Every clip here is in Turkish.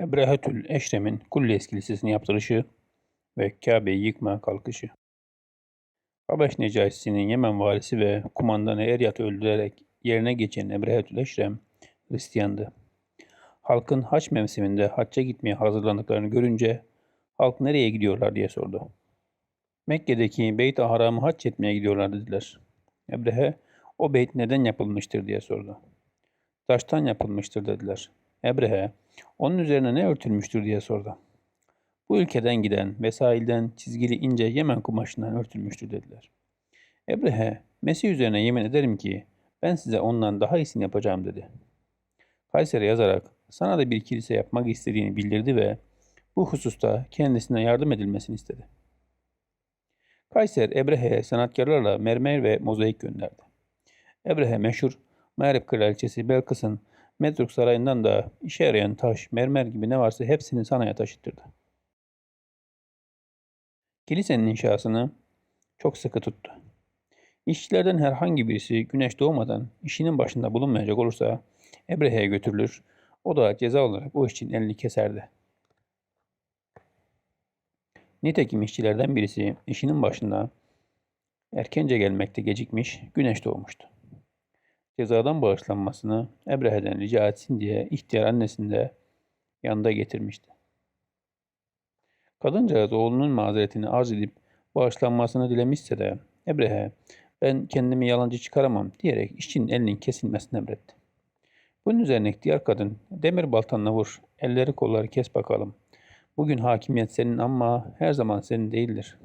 Ebrehetül Eşrem'in Kulles Kilisesi'ni yaptırışı ve Kabe'yi yıkmaya kalkışı. Habeş Necaisi'nin Yemen valisi ve kumandanı Eryat'ı öldürerek yerine geçen Ebrehetül Eşrem Hristiyandı. Halkın haç mevsiminde hacca gitmeye hazırlandıklarını görünce halk nereye gidiyorlar diye sordu. Mekke'deki Beyt-i Haram'ı hac etmeye gidiyorlar dediler. Ebrehe o beyt neden yapılmıştır diye sordu. Taştan yapılmıştır dediler. Ebrehe onun üzerine ne örtülmüştür diye sordu. Bu ülkeden giden vesailden çizgili ince Yemen kumaşından örtülmüştür dediler. Ebrehe, Mesih üzerine yemin ederim ki ben size ondan daha iyisini yapacağım dedi. Kayseri yazarak sana da bir kilise yapmak istediğini bildirdi ve bu hususta kendisine yardım edilmesini istedi. Kayser Ebrehe'ye sanatkarlarla mermer ve mozaik gönderdi. Ebrehe meşhur Mağrip kraliçesi Belkıs'ın Medruk sarayından da işe yarayan taş, mermer gibi ne varsa hepsini Sana'ya taşıttırdı. Kilisenin inşasını çok sıkı tuttu. İşçilerden herhangi birisi güneş doğmadan işinin başında bulunmayacak olursa Ebrehe'ye götürülür. O da ceza olarak bu işçinin elini keserdi. Nitekim işçilerden birisi işinin başında erkence gelmekte gecikmiş, güneş doğmuştu. Cezadan bağışlanmasını Ebrehe'den rica etsin diye ihtiyar annesini de yanında getirmişti. Kadıncağız oğlunun mazeretini arz edip bağışlanmasını dilemişse de Ebrehe ben kendimi yalancı çıkaramam diyerek işçinin elinin kesilmesini emretti. Bunun üzerine ihtiyar kadın demir baltanla vur, elleri kolları kes bakalım. Bugün hakimiyet senin ama her zaman senin değildir.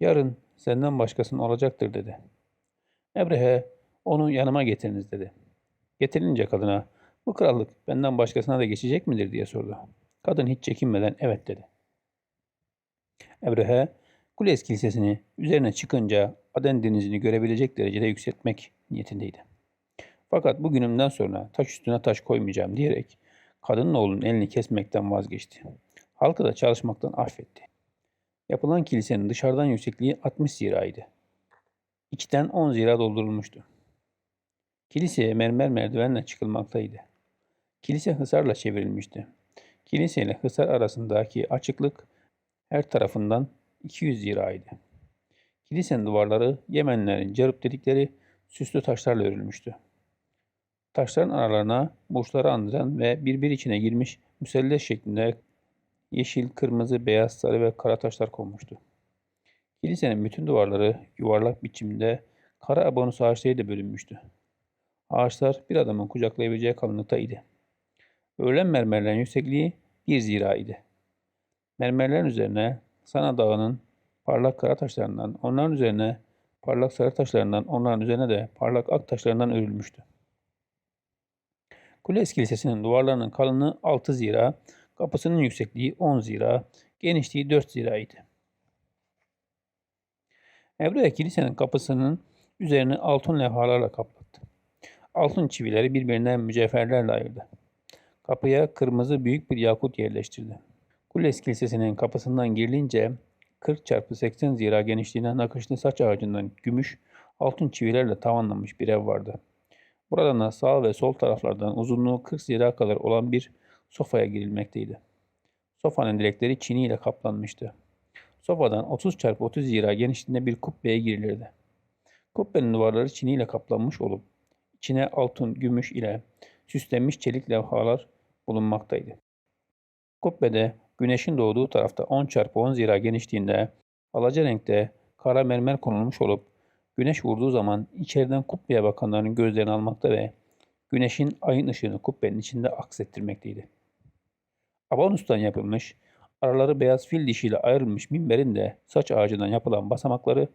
Yarın senden başkasının olacaktır dedi. Ebrehe onu yanıma getiriniz dedi. Getirince kadına bu krallık benden başkasına da geçecek midir diye sordu. Kadın hiç çekinmeden evet dedi. Ebrehe Kules Kilisesi'ni üzerine çıkınca Aden denizini görebilecek derecede yükseltmek niyetindeydi. Fakat bugünümden sonra taş üstüne taş koymayacağım diyerek kadının oğlunun elini kesmekten vazgeçti. Halkı da çalışmaktan affetti. Yapılan kilisenin dışarıdan yüksekliği 60 ziraydı. İçten 10 zira doldurulmuştu. Kiliseye mermer merdivenle çıkılmaktaydı. Kilise hısarla çevrilmişti. Kilise ile hısar arasındaki açıklık her tarafından 200 ziraydı. Kilisenin duvarları Yemenlerin carıp dedikleri süslü taşlarla örülmüştü. Taşların aralarına burçları andıran ve birbir içine girmiş müselleş şeklinde yeşil, kırmızı, beyaz, sarı ve kara taşlar konmuştu. Kilisenin bütün duvarları yuvarlak biçimde kara abonus ağaçlarıyla bölünmüştü. Ağaçlar bir adamın kucaklayabileceği kalınlıktaydı. Öğlen mermerlerin yüksekliği bir zira idi. Mermerlerin üzerine Sana Dağı'nın parlak kara taşlarından, onların üzerine parlak sarı taşlarından, onların üzerine de parlak ak taşlarından örülmüştü. Kules Kilisesi'nin duvarlarının kalınlığı 6 zira, kapısının yüksekliği 10 zira, genişliği 4 ziraydı. Evre kilisenin kapısının üzerini altın levhalarla kaplattı. Altın çivileri birbirinden mücevherlerle ayırdı. Kapıya kırmızı büyük bir yakut yerleştirdi. Kules Kilisesi'nin kapısından girilince 40 çarpı 80 zira genişliğine nakışlı saç ağacından gümüş altın çivilerle tavanlanmış bir ev vardı. Buradan da sağ ve sol taraflardan uzunluğu 40 zira kadar olan bir sofaya girilmekteydi. Sofanın direkleri çiniyle kaplanmıştı. Sofadan 30 çarpı 30 zira genişliğinde bir kubbeye girilirdi. Kubbenin duvarları çiniyle kaplanmış olup içine altın, gümüş ile süslenmiş çelik levhalar bulunmaktaydı. Kubbede güneşin doğduğu tarafta 10 çarpı 10 zira genişliğinde alaca renkte kara mermer konulmuş olup güneş vurduğu zaman içeriden kubbeye bakanların gözlerini almakta ve güneşin ayın ışığını kubbenin içinde aksettirmekteydi. Abanus'tan yapılmış, araları beyaz fil dişiyle ayrılmış minberin de saç ağacından yapılan basamakları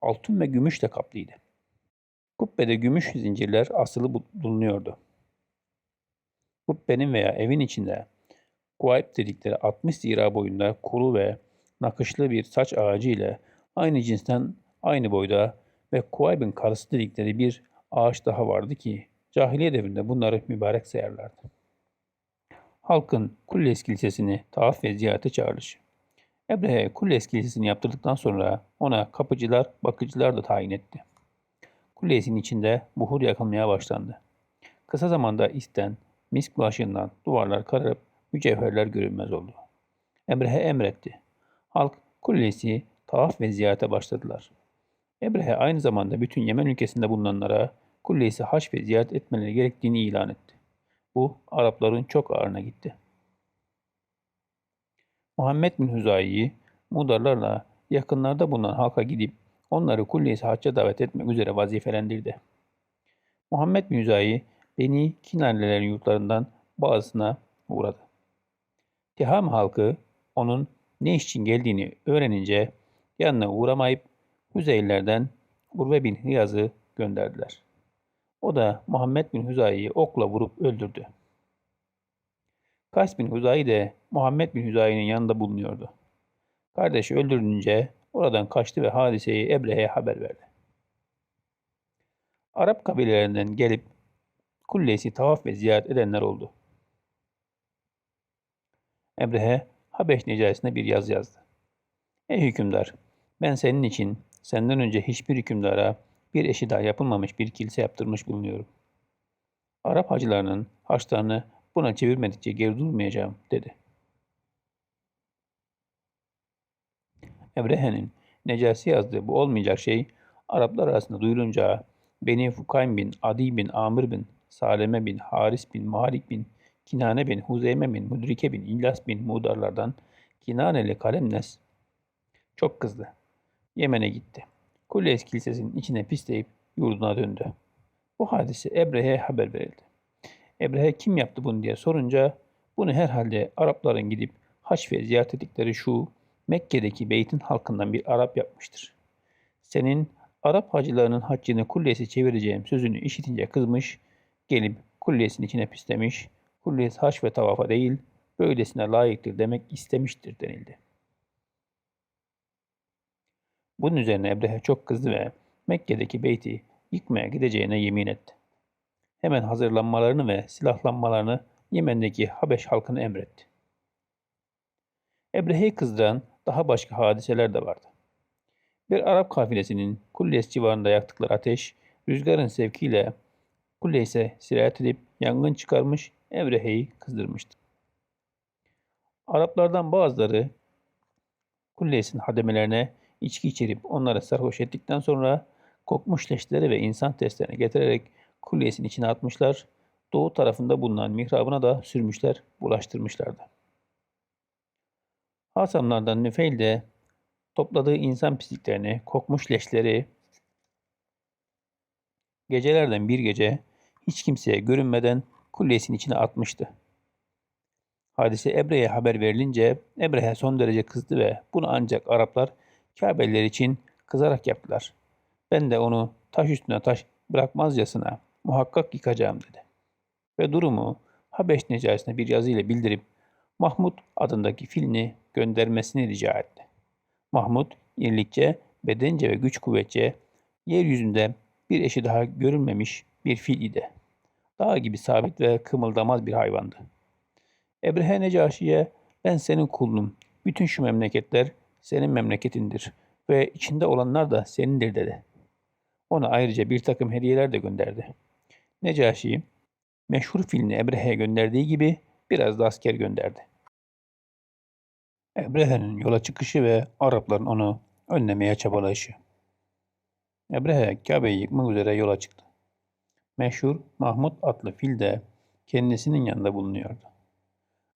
altın ve gümüşle kaplıydı. Kubbede gümüş zincirler asılı bulunuyordu. Kubbenin veya evin içinde Kuayb dedikleri 60 zira boyunda kuru ve nakışlı bir saç ağacı ile aynı cinsten aynı boyda ve Kuayb'in karısı dedikleri bir ağaç daha vardı ki cahiliye devrinde bunları mübarek sayarlardı. Halkın Kulles Kilisesi'ni tavaf ve ziyarete çağrılışı. Ebrehe Kulles Kilisesi'ni yaptırdıktan sonra ona kapıcılar, bakıcılar da tayin etti. Kullesinin içinde buhur yakılmaya başlandı. Kısa zamanda isten, misk bulaşığından duvarlar kararıp mücevherler görünmez oldu. Ebrehe emretti. Halk kullesi tavaf ve ziyarete başladılar. Ebrehe aynı zamanda bütün Yemen ülkesinde bulunanlara kullesi haç ve ziyaret etmeleri gerektiğini ilan etti. Bu Arapların çok ağırına gitti. Muhammed bin Hüzayi'yi Mudarlarla yakınlarda bulunan halka gidip onları kullesi hacca davet etmek üzere vazifelendirdi. Muhammed bin Hüzayi Beni Kinanelerin yurtlarından bazısına uğradı. Tiham halkı onun ne için geldiğini öğrenince yanına uğramayıp Hüzeylilerden Urve bin Hıyaz'ı gönderdiler. O da Muhammed bin Hüzayi'yi okla vurup öldürdü. Kays bin Hüzayi de Muhammed bin Hüzayi'nin yanında bulunuyordu. Kardeşi öldürülünce oradan kaçtı ve hadiseyi Ebrehe'ye haber verdi. Arap kabilelerinden gelip kullesi tavaf ve ziyaret edenler oldu. Ebrehe Habeş Necasine bir yaz yazdı. Ey hükümdar! Ben senin için senden önce hiçbir hükümdara bir eşi daha yapılmamış bir kilise yaptırmış bulunuyorum. Arap hacılarının haçlarını buna çevirmedikçe geri durmayacağım dedi. Ebrehe'nin Necasi yazdığı bu olmayacak şey Araplar arasında duyulunca Beni Fukaym bin Adi bin Amr bin Saleme bin Haris bin Malik bin Kinane bin Huzeyme bin Mudrike bin İlyas bin Mudarlardan Kinaneli Kalemnes çok kızdı. Yemen'e gitti. Kulleys Kilisesi'nin içine pisleyip yurduna döndü. Bu hadise Ebrehe'ye haber verildi. Ebrehe kim yaptı bunu diye sorunca bunu herhalde Arapların gidip haç ve ziyaret ettikleri şu Mekke'deki beytin halkından bir Arap yapmıştır. Senin Arap hacılarının haccını kullesi çevireceğim sözünü işitince kızmış, gelip kullesinin içine pislemiş, kullesi haç ve tavafa değil, böylesine layıktır demek istemiştir denildi. Bunun üzerine Ebrehe çok kızdı ve Mekke'deki beyti yıkmaya gideceğine yemin etti. Hemen hazırlanmalarını ve silahlanmalarını Yemen'deki Habeş halkına emretti. Ebrehe'yi kızdıran daha başka hadiseler de vardı. Bir Arap kafilesinin Kulles civarında yaktıkları ateş, rüzgarın sevkiyle Kulles'e sirayet edip yangın çıkarmış, Ebrehe'yi kızdırmıştı. Araplardan bazıları Kulles'in hademelerine içki içirip onları sarhoş ettikten sonra kokmuş leşleri ve insan testlerini getirerek Kulles'in içine atmışlar, doğu tarafında bulunan mihrabına da sürmüşler, bulaştırmışlardı. Hasamlardan Nüfeil de topladığı insan pisliklerini, kokmuş leşleri gecelerden bir gece hiç kimseye görünmeden kullesinin içine atmıştı. Hadise Ebre'ye haber verilince Ebre'ye son derece kızdı ve bunu ancak Araplar Kabe'liler için kızarak yaptılar. Ben de onu taş üstüne taş bırakmazcasına muhakkak yıkacağım dedi. Ve durumu Habeş Necasine bir yazıyla bildirip Mahmud adındaki filini göndermesini rica etti. Mahmud, irlikçe, bedence ve güç kuvvetçe, yeryüzünde bir eşi daha görülmemiş bir fil idi. Dağ gibi sabit ve kımıldamaz bir hayvandı. Ebrehe Necaşi'ye ben senin kulunum. Bütün şu memleketler senin memleketindir ve içinde olanlar da senindir dedi. Ona ayrıca bir takım hediyeler de gönderdi. Necaşi, meşhur filini Ebrehe'ye gönderdiği gibi biraz da asker gönderdi. Ebrehe'nin yola çıkışı ve Arapların onu önlemeye çabalayışı. Ebrehe Kabe'yi yıkmak üzere yola çıktı. Meşhur Mahmud adlı fil de kendisinin yanında bulunuyordu.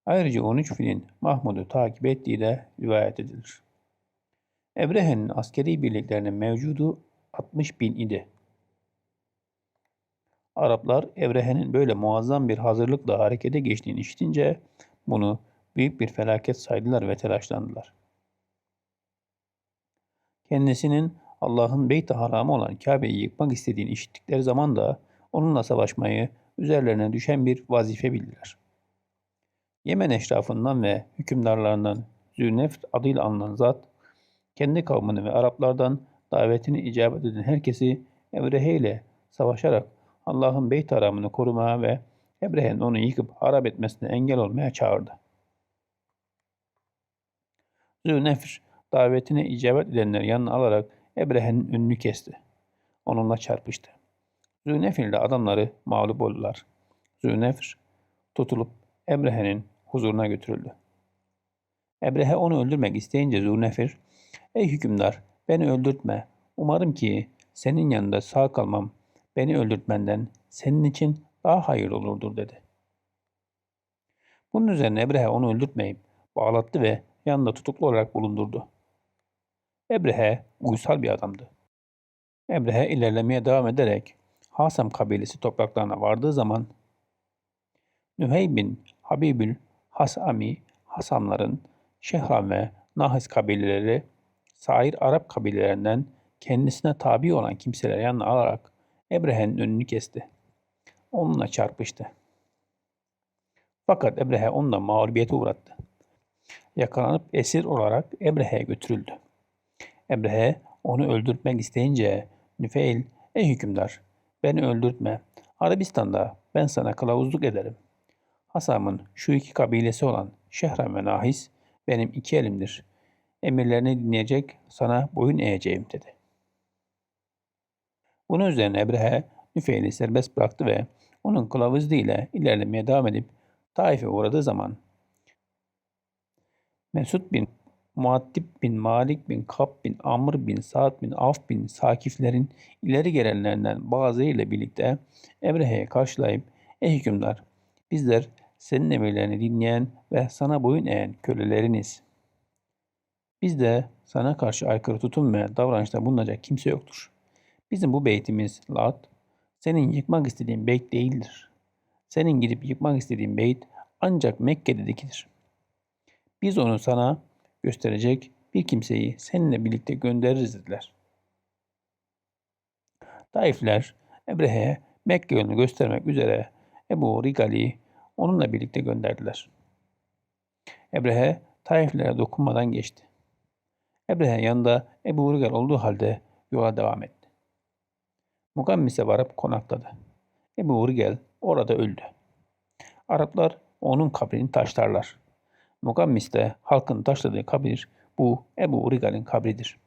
Ayrıca 13 filin Mahmud'u takip ettiği de rivayet edilir. Ebrehe'nin askeri birliklerinin mevcudu 60 bin idi. Araplar Ebrehe'nin böyle muazzam bir hazırlıkla harekete geçtiğini işitince bunu büyük bir felaket saydılar ve telaşlandılar. Kendisinin Allah'ın beyt haramı olan Kabe'yi yıkmak istediğini işittikleri zaman da onunla savaşmayı üzerlerine düşen bir vazife bildiler. Yemen eşrafından ve hükümdarlarından Zülneft adıyla anılan zat, kendi kavmini ve Araplardan davetini icabet eden herkesi Ebrehe ile savaşarak Allah'ın beyt haramını korumaya ve Ebrehe'nin onu yıkıp harap etmesine engel olmaya çağırdı. Zülnefr davetine icabet edenleri yanına alarak Ebrehe'nin önünü kesti. Onunla çarpıştı. Zülnefr ile adamları mağlup oldular. Zülnefr tutulup Ebrehe'nin huzuruna götürüldü. Ebrehe onu öldürmek isteyince Zurnefir, ''Ey hükümdar, beni öldürtme. Umarım ki senin yanında sağ kalmam beni öldürtmenden senin için daha hayırlı olurdur.'' dedi. Bunun üzerine Ebrehe onu öldürtmeyip bağlattı ve yanında tutuklu olarak bulundurdu. Ebrehe uysal bir adamdı. Ebrehe ilerlemeye devam ederek Hasam kabilesi topraklarına vardığı zaman Nühey bin Habibül Hasami Hasamların Şehram ve Nahis kabileleri sair Arap kabilelerinden kendisine tabi olan kimseleri yanına alarak Ebrehe'nin önünü kesti. Onunla çarpıştı. Fakat Ebrehe onunla mağlubiyete uğrattı. Yakalanıp esir olarak Ebrehe'ye götürüldü. Ebrehe onu öldürtmek isteyince Nüfeil, ey hükümdar beni öldürtme. Arabistan'da ben sana kılavuzluk ederim. Hasam'ın şu iki kabilesi olan Şehram ve Nahis benim iki elimdir. Emirlerini dinleyecek, sana boyun eğeceğim dedi. Bunun üzerine Ebrehe Nüfeil'i serbest bıraktı ve onun kılavuzu ile ilerlemeye devam edip Taif'e uğradığı zaman Mesud bin Muattib bin Malik bin Kab bin Amr bin Sa'd bin Af bin Sakiflerin ileri gelenlerinden bazılarıyla birlikte Ebrehe'ye karşılayıp Ey hükümdar bizler senin emirlerini dinleyen ve sana boyun eğen köleleriniz. Biz de sana karşı aykırı tutum ve davranışta bulunacak kimse yoktur. Bizim bu beytimiz Lat, senin yıkmak istediğin beyt değildir. Senin gidip yıkmak istediğin beyt ancak Mekke'de dikilir. Biz onu sana gösterecek bir kimseyi seninle birlikte göndeririz dediler. Taifler Ebrehe'ye Mekke yolunu göstermek üzere Ebu Rigal'i onunla birlikte gönderdiler. Ebrehe Taiflere dokunmadan geçti. Ebrehe yanında Ebu Rigal olduğu halde yola devam etti. Mugammis'e varıp konakladı. Ebu Rigal orada öldü. Araplar onun kabrini taşlarlar. Mugammis'te halkın taşladığı kabir bu Ebu Rigal'in kabridir.